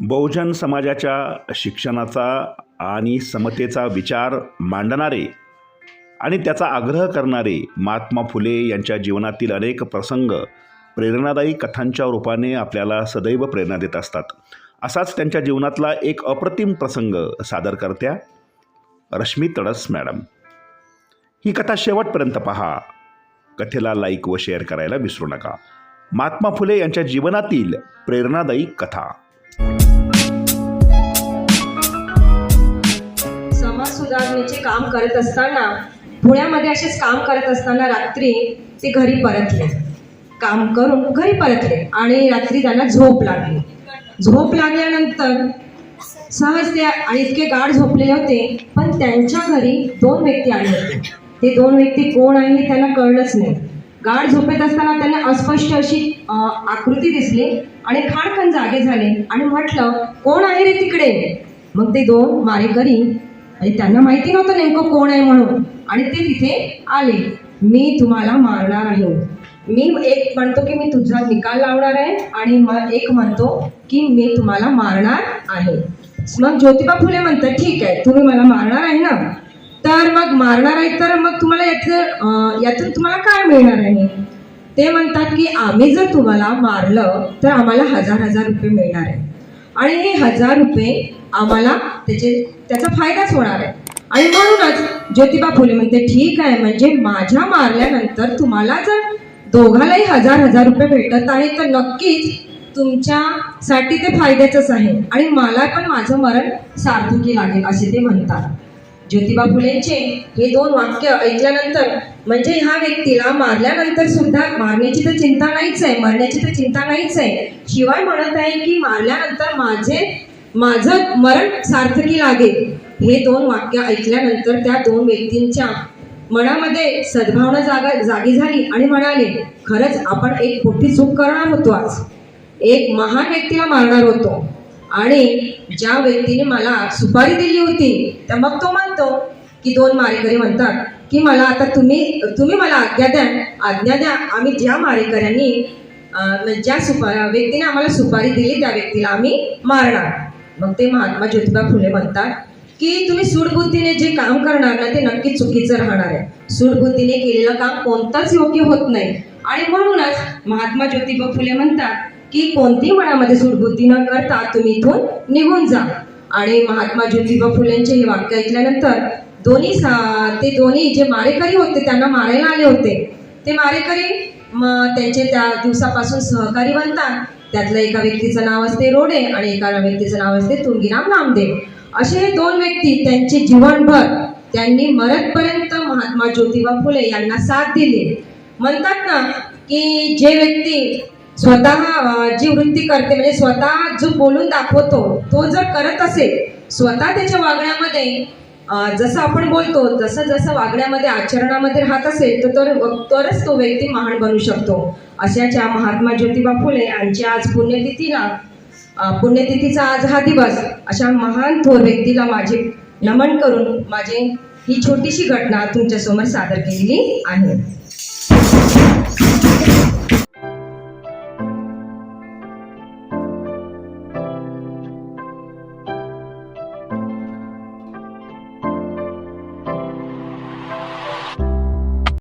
बहुजन समाजाच्या शिक्षणाचा आणि समतेचा विचार मांडणारे आणि त्याचा आग्रह करणारे महात्मा फुले यांच्या जीवनातील अनेक प्रसंग प्रेरणादायी कथांच्या रूपाने आपल्याला सदैव प्रेरणा देत असतात. असाच त्यांच्या जीवनातला एक अप्रतिम प्रसंग सादर करत्या रश्मी तडस मॅडम. ही कथा शेवटपर्यंत पहा. कथेला लाईक व शेअर करायला विसरू नका. महात्मा फुले यांच्या जीवनातील प्रेरणादायी कथा. समाज सुधारणेचे काम करत असताना पुण्यामध्ये असेच काम करत असताना रात्री ते घरी परतले. काम करून घरी परतले आणि रात्री त्यांना झोप लागली. झोप लागल्यानंतर सहज ते आणि इतके गाढ झोपलेले होते पण त्यांच्या घरी दोन व्यक्ती आले होते. ते दोन व्यक्ती कोण आहे हे त्यांना कळलंच नाही. गाढ झोपेत असताना त्यांना अस्पष्ट अशी आकृती दिसली आणि खाणखण जागे झाले आणि म्हटलं कोण आहे रे तिकडे? मग ते दोन मारेकरी आणि त्यांना माहिती नव्हतं नेमकं कोण आहे म्हणून. आणि ते तिथे आले. मी तुम्हाला मारणार आहे. मी एक म्हणतो की मी तुझा निकाल लावणार आहे आणि म- एक म्हणतो की मी तुम्हाला मारणार आहे. मग ज्योतिबा फुले म्हणतात ठीक आहे तुम्ही मला मारणार आहे ना? तर मग मारणार आहे तर मग तुम्हाला याचं यातून तुम्हाला काय मिळणार आहे? ते म्हणतात की आम्ही जर तुम्हाला मारलं तर आम्हाला हजार हजार रुपये मिळणार आहे. आणि हे हजार रुपये आम्हाला त्याचे त्याचा फायदाच होणार आहे. आणि म्हणूनच ज्योतिबा फुले म्हणते ठीक आहे म्हणजे माझ्या मारल्यानंतर तुम्हाला जर दोघालाही हजार हजार रुपये भेटत आहे तर नक्कीच तुमच्यासाठी ते फायद्याचंच आहे. आणि मला पण माझं मरण सार्थकी लागेल असे ते म्हणतात. ज्योतिबा फुलेंचे हे दोन वाक्य ऐकल्यानंतर म्हणजे ह्या व्यक्तीला मारल्यानंतर सुद्धा मारण्याची तर चिंता नाहीच आहे मरण्याची तर चिंता नाहीच आहे. शिवाय म्हणत आहे की मारल्यानंतर माझे माझं मरण सार्थकी लागेल. हे दोन वाक्य ऐकल्यानंतर त्या दोन व्यक्तींच्या मनामध्ये सद्भावना जागा जागी झाली आणि म्हणाले खरंच आपण एक मोठी चूक करणार होतो आज. एक महान व्यक्तीला मारणार होतो. आणि ज्या व्यक्तीने मला सुपारी दिली होती तर मग तो म्हणतो की दोन मारेकरी म्हणतात की मला आता तुम्ही तुम्ही मला आज्ञा द्या. आज्ञा द्या. आम्ही ज्या मारेकऱ्यांनी ज्या सुपा व्यक्तीने आम्हाला सुपारी दिली त्या व्यक्तीला आम्ही मारणार. मग ते महात्मा ज्योतिबा फुले म्हणतात की तुम्ही सूडबुद्धीने जे काम करणार ना ते नक्की चुकीचं राहणार आहे. सूडबुद्धीने केलेलं काम कोणताच योग्य होत नाही. आणि म्हणूनच महात्मा ज्योतिबा फुले म्हणतात की कोणतीही मनामध्ये सुटबुद्धी न करता तुम्ही इथून निघून जा. आणि महात्मा ज्योतिबा फुलेंचे हे वाक्य ऐकल्यानंतर दोन्ही सा- ते दोन्ही जे मारेकरी होते त्यांना मारायला आले होते. ते मारेकरी मग त्यांचे त्या दिवसापासून सहकारी बनतात. त्यातलं एका व्यक्तीचं नाव असते रोडे आणि एका व्यक्तीचं नाव असते तुंगीराम नामदेव. असे हे दोन व्यक्ती त्यांचे जीवनभर त्यांनी मरतपर्यंत महात्मा ज्योतिबा फुले यांना साथ दिली. म्हणतात ना की जे व्यक्ती स्वतः जी वृत्ती करते म्हणजे स्वतः जो बोलून दाखवतो तो जर करत असेल स्वतः त्याच्या वागण्यामध्ये जसं आपण बोलतो जसं जसं वागण्यामध्ये आचरणामध्ये राहत असेल तर तर तरच तो व्यक्ती महान बनू शकतो. अशाच्या महात्मा ज्योतिबा फुले यांची आज पुण्यतिथीला पुण्यतिथीचा आज हा दिवस अशा महान थोर व्यक्तीला माझे नमन करून माझे ही छोटीशी घटना तुमच्यासमोर सादर केलेली आहे.